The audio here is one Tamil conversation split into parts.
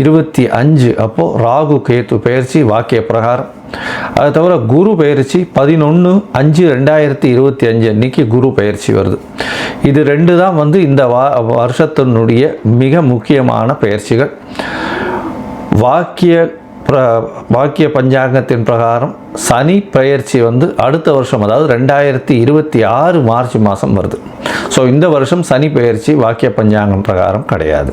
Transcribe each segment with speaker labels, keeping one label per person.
Speaker 1: இருபத்தி அஞ்சு அப்போது ராகு கேத்து பயிற்சி வாக்கிய பிரகாரம். அது தவிர குரு பயிற்சி பதினொன்று அஞ்சு ரெண்டாயிரத்தி இருபத்தி அஞ்சு அன்னைக்கு குரு பயிற்சி வருது. இது ரெண்டு தான் வந்து இந்த வா வருஷத்தினுடைய மிக முக்கியமான பயிற்சிகள் வாக்கிய பிர வாக்கிய பஞ்சாங்கத்தின் பிரகாரம் சனி பயிற்சி வந்து அடுத்த வருஷம் அதாவது ரெண்டாயிரத்தி இருபத்தி ஆறு மார்ச் மாதம் வருது. ஸோ இந்த வருஷம் சனி பயிற்சி வாக்கிய பஞ்சாங்கம் பிரகாரம் கிடையாது.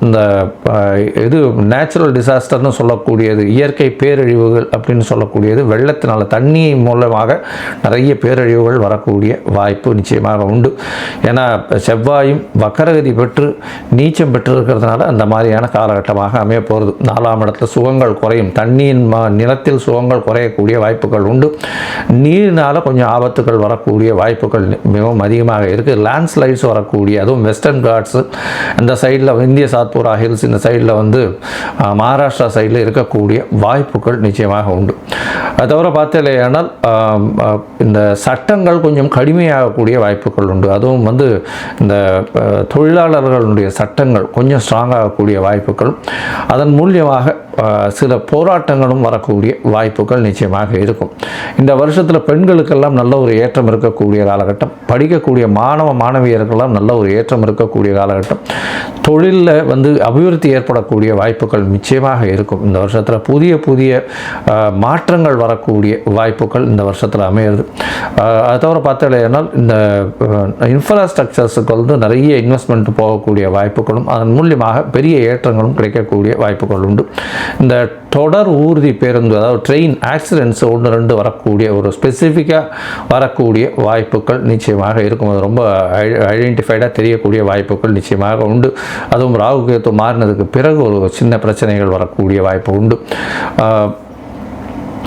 Speaker 1: இந்த இது நேச்சுரல் டிசாஸ்டர்னு சொல்லக்கூடியது இயற்கை பேரழிவுகள் அப்படின்னு சொல்லக்கூடியது வெள்ளத்தினால் தண்ணி மூலமாக நிறைய பேரழிவுகள் வரக்கூடிய வாய்ப்பு நிச்சயமாக உண்டு. ஏன்னா செவ்வாயும் வக்கரகதி பெற்று நீச்சம் பெற்று இருக்கிறதுனால அந்த மாதிரியான காலகட்டமாக அமைய போகிறது நாலாம் இடத்துல சுகங்கள் குறையும். தண்ணியின் ம- நிலத்தில் சுகங்கள் குறையக்கூடிய வாய்ப்புகள் உண்டு. நீரினால் கொஞ்சம் ஆபத்துகள் வரக்கூடிய வாய்ப்புகள் மிகவும் அதிகமாக இருக்குது லேண்ட்ஸ்லைட்ஸ் வரக்கூடிய அதுவும் வெஸ்டர்ன் காட்ஸு அந்த சைடில் இந்திய சாத் சாத்பூரா ஹில்ஸ் இந்த சைடில் வந்து மகாராஷ்டிரா சைடில் இருக்கக்கூடிய வாய்ப்புகள் நிச்சயமாக உண்டு. அது தவிர பார்த்தீங்கன்னா இந்த சட்டங்கள் கொஞ்சம் கடுமையாகக்கூடிய வாய்ப்புகள் உண்டு. அதுவும் வந்து இந்த தொழிலாளர்களுடைய சட்டங்கள் கொஞ்சம் ஸ்ட்ராங்காகக்கூடிய வாய்ப்புகள். அதன் மூலியமாக சில போராட்டங்களும் வரக்கூடிய வாய்ப்புகள் நிச்சயமாக இருக்கும். இந்த வருஷத்தில் பெண்களுக்கெல்லாம் நல்ல ஒரு ஏற்றம் இருக்கக்கூடிய காலகட்டம். படிக்கக்கூடிய மாணவ மாணவியர்களெல்லாம் நல்ல ஒரு ஏற்றம் இருக்கக்கூடிய காலகட்டம். தொழிலில் வந்து அபிவிருத்தி ஏற்படக்கூடிய வாய்ப்புகள் நிச்சயமாக இருக்கும். இந்த வருஷத்தில் புதிய புதிய மாற்றங்கள் வரக்கூடிய வாய்ப்புகள் இந்த வருஷத்தில் அமையிறது. அது தவிர பார்த்தாலேனால் இந்த இன்ஃப்ராஸ்ட்ரக்சர்ஸுக்கு வந்து நிறைய இன்வெஸ்ட்மெண்ட் போகக்கூடிய வாய்ப்புகளும் அதன் மூலியமாக பெரிய ஏற்றங்களும் கிடைக்கக்கூடிய வாய்ப்புகள் உண்டு. இந்த தொடர் ஊர்தி பேருந்து அதாவது ட்ரெயின் ஆக்சிடென்ட்ஸ் ஒன்று ரெண்டு வரக்கூடிய ஒரு ஸ்பெசிஃபிக்காக வரக்கூடிய வாய்ப்புகள் நிச்சயமாக இருக்கும். அது ரொம்ப ஐடென்டிஃபைடாக தெரியக்கூடிய வாய்ப்புகள் நிச்சயமாக உண்டு. அதுவும் ராகு கேத்து மாறினதுக்கு பிறகு ஒரு சின்ன பிரச்சனைகள் வரக்கூடிய வாய்ப்பு உண்டு.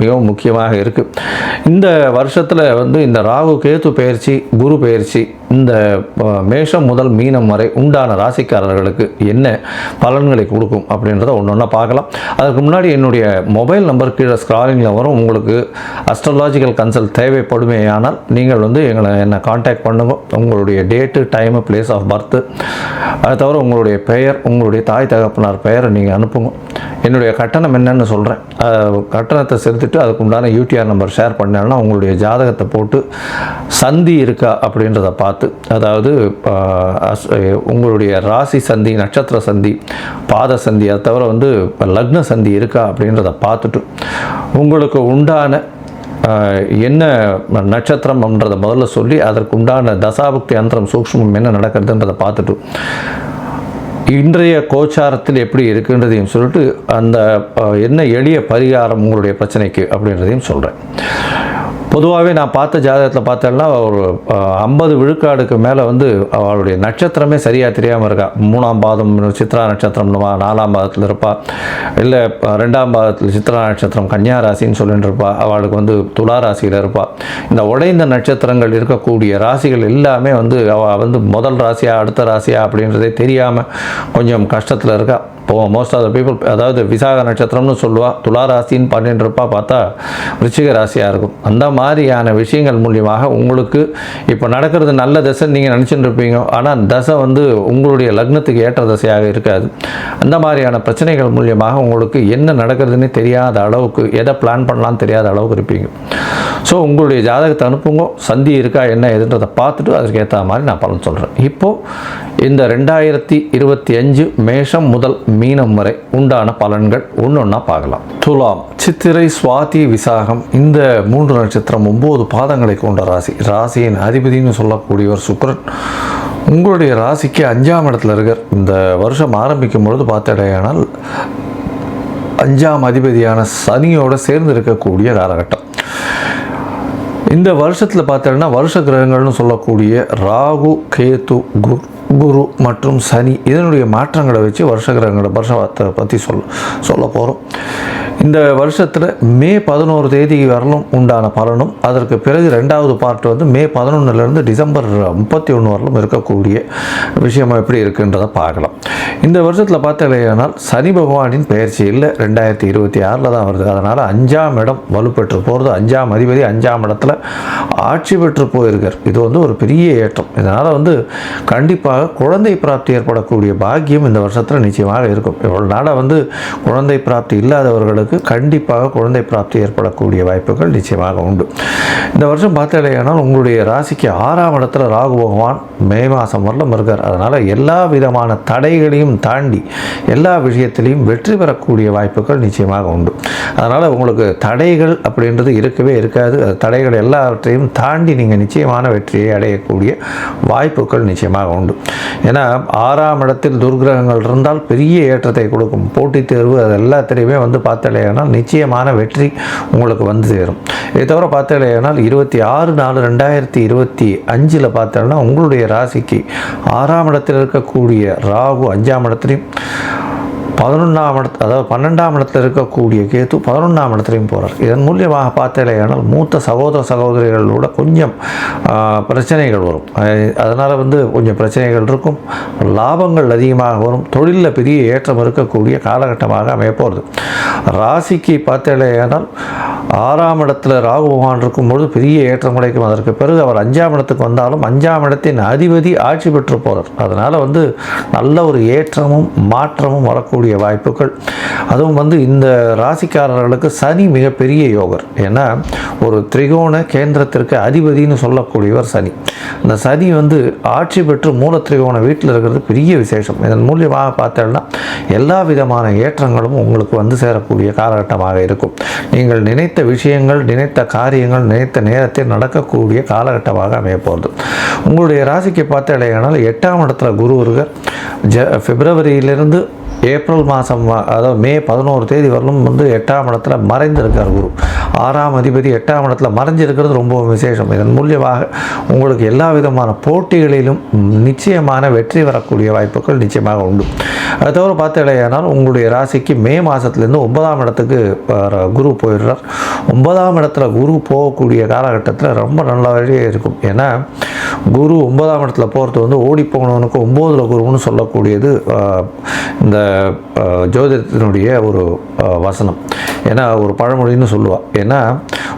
Speaker 1: மிகவும் முக்கியமாக இருக்குது இந்த வருஷத்தில் வந்து இந்த ராகு கேத்து பயிற்சி குரு பயிற்சி இந்த மேஷம் முதல் மீனம் வரை உண்டான ராசிக்காரர்களுக்கு என்ன பலன்களை கொடுக்கும் அப்படின்றத ஒன்று ஒன்றா பார்க்கலாம். அதுக்கு முன்னாடி என்னுடைய மொபைல் நம்பர் கீழே ஸ்க்ராலிங்கில் வரும். உங்களுக்கு அஸ்ட்ராலாஜிக்கல் கன்சல்ட் தேவைப்படுமேயானால் நீங்கள் வந்து எங்களை என்னை காண்டாக்ட் பண்ணுங்க. உங்களுடைய date time place of birth அதை தவிர உங்களுடைய பெயர் உங்களுடைய தாய் தகப்பனார் பெயரை நீங்கள் அனுப்புங்க. என்னுடைய கட்டணம் என்னன்னு சொல்கிறேன் கட்டணத்தை செலுத்திட்டு அதுக்கு உண்டான யூடிஆர் நம்பர் ஷேர் பண்ணேன்னா உங்களுடைய ஜாதகத்தை போட்டு சந்தி இருக்கா அப்படின்றத பார்த்து அதாவது உங்களுடைய ராசி சந்தி நட்சத்திர சந்தி பாத சந்தி அதை தவிர வந்து லக்ன சந்தி இருக்கா அப்படின்றத பார்த்துட்டு உங்களுக்கு உண்டான என்ன நட்சத்திரம்ன்றதை முதல்ல சொல்லி அதற்கு உண்டான தசாபுக்தி அந்தரம் சூக்ஷ்மம் என்ன நடக்கிறதுன்றதை பார்த்துட்டு இன்றைய கோச்சாரத்தில் எப்படி இருக்குன்றதையும் சொல்லிட்டு அந்த என்ன எளிய பரிகாரம் உங்களுடைய பிரச்சனைக்கு அப்படின்றதையும் சொல்கிறேன் பொதுவாகவே நான் பார்த்த ஜாதகத்தில் பார்த்தேன்னா ஒரு ஐம்பது விழுக்காடுக்கு மேலே வந்து அவளுடைய நட்சத்திரமே சரியாக தெரியாமல் இருக்கா. மூணாம் பாதம் சித்ரா நட்சத்திரம்னுவா நாலாம் பாதத்தில் இருப்பா. இல்லை ரெண்டாம் பாதத்தில் சித்ரா நட்சத்திரம் கன்னியா ராசின்னு சொல்லிட்டு இருப்பா. அவளுக்கு வந்து துலா ராசியில் இருப்பா. இந்த உடைந்த நட்சத்திரங்கள் இருக்கக்கூடிய ராசிகள் எல்லாமே வந்து அவள் வந்து முதல் ராசியா அடுத்த ராசியா அப்படின்றதே தெரியாமல் கொஞ்சம் கஷ்டத்தில் இருக்கா. இப்போ மோஸ்ட் ஆஃப் த பீப்புள் அதாவது விசாக நட்சத்திரம்னு சொல்லுவாள் துலா ராசின்னு பண்ணிட்டு இருப்பா பார்த்தா ரிச்சிக ராசியாக இருக்கும். அந்த மாதிரி மாதிரியான விஷயங்கள் மூலியமாக உங்களுக்கு இப்போ நடக்கிறது நல்ல தசை நீங்கள் நினச்சிட்டு இருப்பீங்க ஆனால் தசை வந்து உங்களுடைய லக்னத்துக்கு ஏற்ற தசையாக இருக்காது. அந்த மாதிரியான பிரச்சனைகள் மூலியமாக உங்களுக்கு என்ன நடக்கிறதுன்னு தெரியாத அளவுக்கு எதை பிளான் பண்ணலாம்னு தெரியாத அளவுக்கு இருப்பீங்க. ஸோ உங்களுடைய ஜாதகத்தை அனுப்புங்க. சந்தி இருக்கா என்ன எதுன்றதை பார்த்துட்டு அதுக்கு ஏற்ற மாதிரி நான் பலன் சொல்கிறேன் இப்போது இந்த ரெண்டாயிரத்தி இருபத்தி அஞ்சு மேஷம் முதல் மீனம் வரை உண்டான பலன்கள் ஒன்று ஒன்றா பார்க்கலாம். துலாம் சித்திரை சுவாதி விசாகம் இந்த மூன்று நட்சத்திரம் ஒம்பது பாதங்களை கொண்ட ராசி. ராசியின் அதிபதினு சொல்லக்கூடியவர் சுக்கரன். உங்களுடைய ராசிக்கு அஞ்சாம் இடத்துல இருக்கிற இந்த வருஷம் ஆரம்பிக்கும் பொழுது பார்த்தடையானால் அஞ்சாம் அதிபதியான சனியோடு சேர்ந்து இருக்கக்கூடிய காலகட்டம். இந்த வருஷத்தில் பார்த்தோன்னா வருஷ கிரகங்கள்னு சொல்லக்கூடிய ராகு கேத்து குரு குரு மற்றும் சனி இதனுடைய மாற்றங்களை வச்சு வருஷ கிரகங்களை வருஷத்தை பற்றி சொல்ல சொல்ல போகிறோம் இந்த வருஷத்தில் மே பதினோரு தேதி வரலும் உண்டான பலனும் அதற்கு பிறகு ரெண்டாவது பார்ட் வந்து மே பதினொன்றுலேருந்து டிசம்பர் முப்பத்தி ஒன்று வரலும் இருக்கக்கூடிய விஷயம் எப்படி இருக்குன்றதை பார்க்கலாம். இந்த வருஷத்தில் பார்த்தாலேயானால் சனி பகவானின் பெயர்ச்சி இல்லை ரெண்டாயிரத்தி இருபத்தி ஆறில் தான் வருது. அதனால் அஞ்சாம் இடம் வலுப்பெற்று போகிறது அஞ்சாம் அதிபதி அஞ்சாம் இடத்துல ஆட்சி பெற்று போயிருக்கார். இது வந்து ஒரு பெரிய ஏற்றம். இதனால் வந்து கண்டிப்பாக குழந்தை பிராப்தி ஏற்படக்கூடிய பாக்கியம் இந்த வருஷத்தில் நிச்சயமாக இருக்கும். இவ்வளோ நாளாக வந்து குழந்தை பிராப்தி இல்லாதவர்களுக்கு கண்டிப்பாக குழந்தை பிராப்தி ஏற்படக்கூடிய வாய்ப்புகள் நிச்சயமாக உண்டு. இந்த வருஷம் பார்த்தாலேயானால் உங்களுடைய ராசிக்கு ஆறாம் இடத்துல ராகு பகவான் மே மாதம் வரலும் இருக்கார். அதனால் எல்லா விதமான தடைகளையும் தாண்டி எல்லா விஷயத்திலையும் வெற்றி பெறக்கூடிய வாய்ப்புகள் நிச்சயமாக உண்டு. அதனால் உங்களுக்கு தடைகள் அப்படின்றது இருக்கவே இருக்காது. அது தடைகள் எல்லாவற்றையும் தாண்டி நீங்கள் நிச்சயமான வெற்றியை அடையக்கூடிய வாய்ப்புகள் நிச்சயமாக உண்டு. ஏன்னா ஆறாம் இடத்தில் துர்கிரகங்கள் இருந்தால் பெரிய ஏற்றத்தை கொடுக்கும். போட்டித் தேர்வு அது எல்லாத்திலையுமே வந்து பார்த்து இல்லையானால் நிச்சயமான வெற்றி உங்களுக்கு வந்து சேரும். இதை தவிர பார்த்தாலேயானால் இருபத்தி ஆறு நாலு ரெண்டாயிரத்தி இருபத்தி அஞ்சில் பார்த்தோன்னா உங்களுடைய ராசிக்கு ஆறாம் இடத்தில் இருக்கக்கூடிய ராகு அஞ்சாம் இடத்துலையும் பதினொன்றாம் இடத்து அதாவது பன்னெண்டாம் இடத்துல இருக்கக்கூடிய கேத்து பதினொன்றாம் இடத்துலையும் போகிறார் இதன் மூலியமாக பார்த்தேலையானால் மூத்த சகோதர சகோதரிகளோட கொஞ்சம் பிரச்சனைகள் வரும். அதனால் வந்து கொஞ்சம் பிரச்சனைகள் இருக்கும். லாபங்கள் அதிகமாக வரும். தொழிலில் பெரிய ஏற்றம் இருக்கக்கூடிய காலகட்டமாக அமையப்போகிறது ராசிக்கு பார்த்தேலையானால் ஆறாம் இடத்துல ராகு பகவான் இருக்கும்பொழுது பெரிய ஏற்றம் கிடைக்கும். அதற்கு பிறகு அவர் அஞ்சாம் இடத்துக்கு வந்தாலும் அஞ்சாம் இடத்தின் அதிபதி ஆட்சி பெற்று போகிறார் அதனால் வந்து நல்ல ஒரு ஏற்றமும் மாற்றமும் வரக்கூடிய வாய்ப்புகள். அதுவும் வந்து இந்த ராசிக்காரர்களுக்கு சனி மிகப்பெரிய யோகர். ஏன்னா ஒரு திரிகோண கேந்திரத்திற்கு அதிபதின்னு சொல்லக்கூடியவர் சனி. அந்த சனி வந்து ஆட்சி பெற்று மூல திரிகோண வீட்டில் இருக்கிறது பெரிய விசேஷம். இதன் மூலியமாக பார்த்தோம்னா எல்லா விதமான ஏற்றங்களும் உங்களுக்கு வந்து சேரக்கூடிய காலகட்டமாக இருக்கும். நீங்கள் நினைத்த விஷயங்கள் நினைத்த காரியங்கள் நினைத்த நேரத்தில் நடக்கக்கூடிய காலகட்டமாக அமைய போகிறது உங்களுடைய ராசிக்கு பார்த்தீங்கன்னா எட்டாம் இடத்துல குரு இருக்கார் ஜ பிப்ரவரியிலிருந்து ஏப்ரல் மாதம் அதாவது மே பதினோரு தேதி வரலும் வந்து எட்டாம் இடத்துல மறைந்திருக்கார் குரு. ஆறாம் அதிபதி எட்டாம் இடத்துல மறைஞ்சிருக்கிறது ரொம்ப விசேஷம். இதன் மூலியமாக உங்களுக்கு எல்லா விதமான போட்டிகளிலும் நிச்சயமான வெற்றி வரக்கூடிய வாய்ப்புகள் நிச்சயமாக உண்டு. அது தவிர பார்த்தீங்கன்னா உங்களுடைய ராசிக்கு மே மாதத்துலேருந்து ஒன்பதாம் இடத்துக்கு குரு போயிடுறார். ஒன்பதாம் இடத்துல குரு போகக்கூடிய காலகட்டத்தில் ரொம்ப நல்லாவே இருக்கும். ஏன்னா குரு ஒன்பதாம் இடத்துல போகிறது வந்து ஓடி போனவனுக்கு ஒம்போதில் குருன்னு சொல்லக்கூடியது இந்த ஜோதிடத்தினுடைய ஒரு வசனம். ஏன்னா ஒரு பழமொழின்னு சொல்லுவாள் ஏன்னா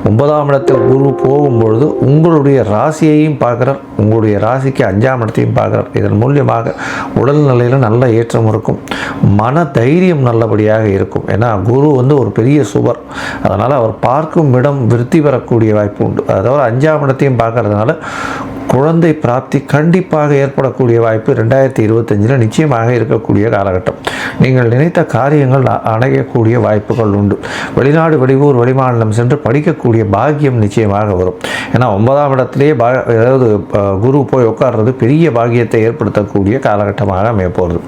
Speaker 1: ஒன்பதாம் இடத்தில் குரு போகும்பொழுது உங்களுடைய ராசியையும் பார்க்குறார். உங்களுடைய ராசிக்கு அஞ்சாம் இடத்தையும் பார்க்குறார். இதன் மூலியமாக உடல்நிலையில் நல்ல ஏற்றம் இருக்கும். மன தைரியம் நல்லபடியாக இருக்கும். ஏன்னா குரு வந்து ஒரு பெரிய சுவர். அதனால் அவர் பார்க்கும் இடம் விருத்தி பெறக்கூடிய வாய்ப்பு உண்டு. அதாவது அஞ்சாம் இடத்தையும் பார்க்கறதுனால குழந்தை பிராப்தி கண்டிப்பாக ஏற்படக்கூடிய வாய்ப்பு ரெண்டாயிரத்தி இருபத்தஞ்சில் நிச்சயமாக இருக்கக்கூடிய காலகட்டம். நீங்கள் நினைத்த காரியங்கள் அ- அடையக்கூடிய வாய்ப்புகள் உண்டு. வெளிநாடு வெளியூர் வெளிமாநிலம் சென்று படிக்கக்கூடிய பாக்கியம் நிச்சயமாக வரும். ஏன்னா ஒன்பதாம் இடத்திலேயே பா அதாவது குரு போய் உட்கார்றது பெரிய பாக்கியத்தை ஏற்படுத்தக்கூடிய காலகட்டமாக அமையப்போகிறது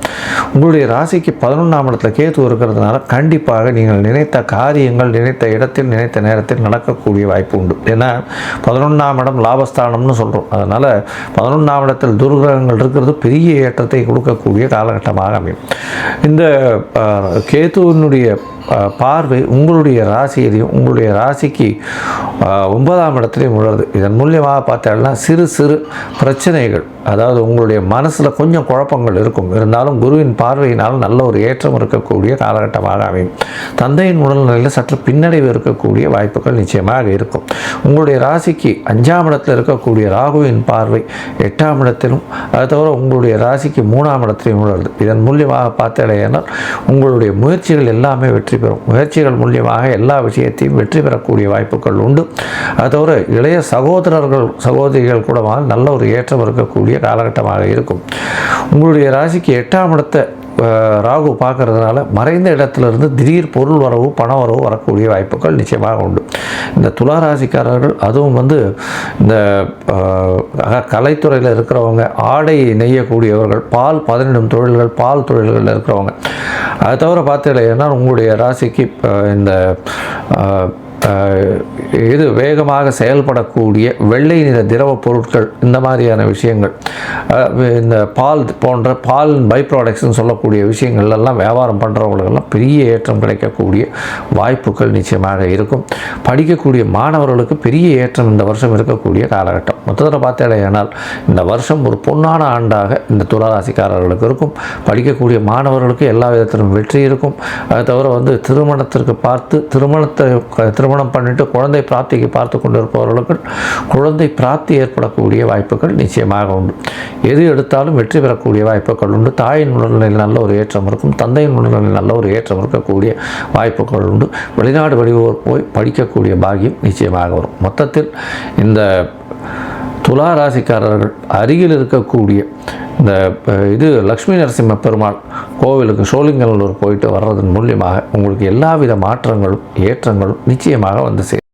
Speaker 1: உங்களுடைய ராசிக்கு பதினொன்றாம் இடத்துல கேத்து இருக்கிறதுனால கண்டிப்பாக நீங்கள் நினைத்த காரியங்கள் நினைத்த இடத்தில் நினைத்த நேரத்தில் நடக்கக்கூடிய வாய்ப்பு உண்டு. ஏன்னா பதினொன்றாம் இடம் லாபஸ்தானம்னு சொல்கிறோம் அதனால் பதினொன்றாம் இடத்தில் துர்கிரகங்கள் இருக்கிறது பெரிய ஏற்றத்தை கொடுக்கக்கூடிய காலகட்டமாக அமையும். இந்த அஹ், கேதுவினுடைய பார்வை உங்களுடைய ராசியிலையும் உங்களுடைய ராசிக்கு ஒன்பதாம் இடத்துலையும் உள்ளது இதன் மூலியமாக பார்த்தோம்னா சிறு சிறு பிரச்சனைகள் அதாவது உங்களுடைய மனசில் கொஞ்சம் குழப்பங்கள் இருக்கும். இருந்தாலும் குருவின் பார்வையினால் நல்ல ஒரு ஏற்றம் இருக்கக்கூடிய காலகட்டமாக அமையும். தந்தையின் உடல்நிலையில் சற்று பின்னடைவு இருக்கக்கூடிய வாய்ப்புகள் நிச்சயமாக இருக்கும். உங்களுடைய ராசிக்கு அஞ்சாம் இடத்தில் இருக்கக்கூடிய ராகுவின் பார்வை எட்டாம் இடத்திலும் அது தவிர உங்களுடைய ராசிக்கு மூணாம் இடத்திலையும் உள்ளது இதன் மூலியமாக பார்த்தடையானால் உங்களுடைய முயற்சிகள் எல்லாமே வெற்றி பெறும். முயற்சிகள் மூலியமாக எல்லா விஷயத்தையும் வெற்றி பெறக்கூடிய வாய்ப்புகள் உண்டு. அது தவிர இளைய சகோதரர்கள் சகோதரிகள் கூட நல்ல ஒரு ஏற்றம் இருக்கக்கூடிய காலகட்டமாக இருக்கும். உங்களுடைய ராசிக்கு எட்டாம் இடத்தை ராகு பார்க்கறதுனால மறைந்த இடத்துலேருந்து திடீர் பொருள் வரவு பண வரவு வரக்கூடிய வாய்ப்புகள் நிச்சயமாக உண்டு. இந்த துலா ராசிக்காரர்கள் அதுவும் வந்து இந்த கலைத்துறையில் இருக்கிறவங்க ஆடை நெய்யக்கூடியவர்கள் பால் பதனிடும் தொழில்கள் பால் தொழில்களில் இருக்கிறவங்க. அது தவிர பார்த்தீங்கன்னா உங்களுடைய ராசிக்கு இப்போ இந்த இது வேகமாக செயல்படக்கூடிய வெள்ளை நிற திரவ பொருட்கள் இந்த மாதிரியான விஷயங்கள். இந்த பால் போன்ற பால் பை ப்ராடக்ட்ஸ்னு சொல்லக்கூடிய விஷயங்கள்லாம் வியாபாரம் பண்ணுறவங்களுக்கெல்லாம் பெரிய ஏற்றம் கிடைக்கக்கூடிய வாய்ப்புகள் நிச்சயமாக இருக்கும். படிக்கக்கூடிய மாணவர்களுக்கு பெரிய ஏற்றம் இந்த வருஷம் இருக்கக்கூடிய காலகட்டம். மொத்தத்தில் பார்த்தேனால் இந்த வருஷம் ஒரு பொன்னான ஆண்டாக இந்த துளாராசிக்காரர்களுக்கு இருக்கும். படிக்கக்கூடிய மாணவர்களுக்கு எல்லா விதத்திலும் வெற்றி இருக்கும். அது தவிர வந்து திருமணத்திற்கு பார்த்து திருமணத்தை திருமணம் பண்ணிட்டு குழந்தை பிராப்திக்கு பார்த்து கொண்டிருப்பவர்களுக்கு குழந்தை பிராப்தி ஏற்படக்கூடிய வாய்ப்புகள் நிச்சயமாக உண்டு. எது எடுத்தாலும் வெற்றி பெறக்கூடிய வாய்ப்புகள் உண்டு. தாயின் உடல்நிலையில் நல்ல ஒரு ஏற்றம் இருக்கும். தந்தையின் உடல்நிலையில் நல்ல ஒரு ஏற்றம் இருக்கக்கூடிய வாய்ப்புகள் உண்டு. வெளிநாடு வெளியூர் போய் படிக்கக்கூடிய பாகியம் நிச்சயமாக வரும். மொத்தத்தில் இந்த துலா ராசிக்காரர்கள் அருகில் இருக்கக்கூடிய இந்த இது லக்ஷ்மி நரசிம்ம பெருமாள் கோவிலுக்கு சோழிங்கநல்லூர் போயிட்டு வர்றதன் மூலியமாக உங்களுக்கு எல்லாவித மாற்றங்களும் ஏற்றங்களும் நிச்சயமாக வந்து சேரும்.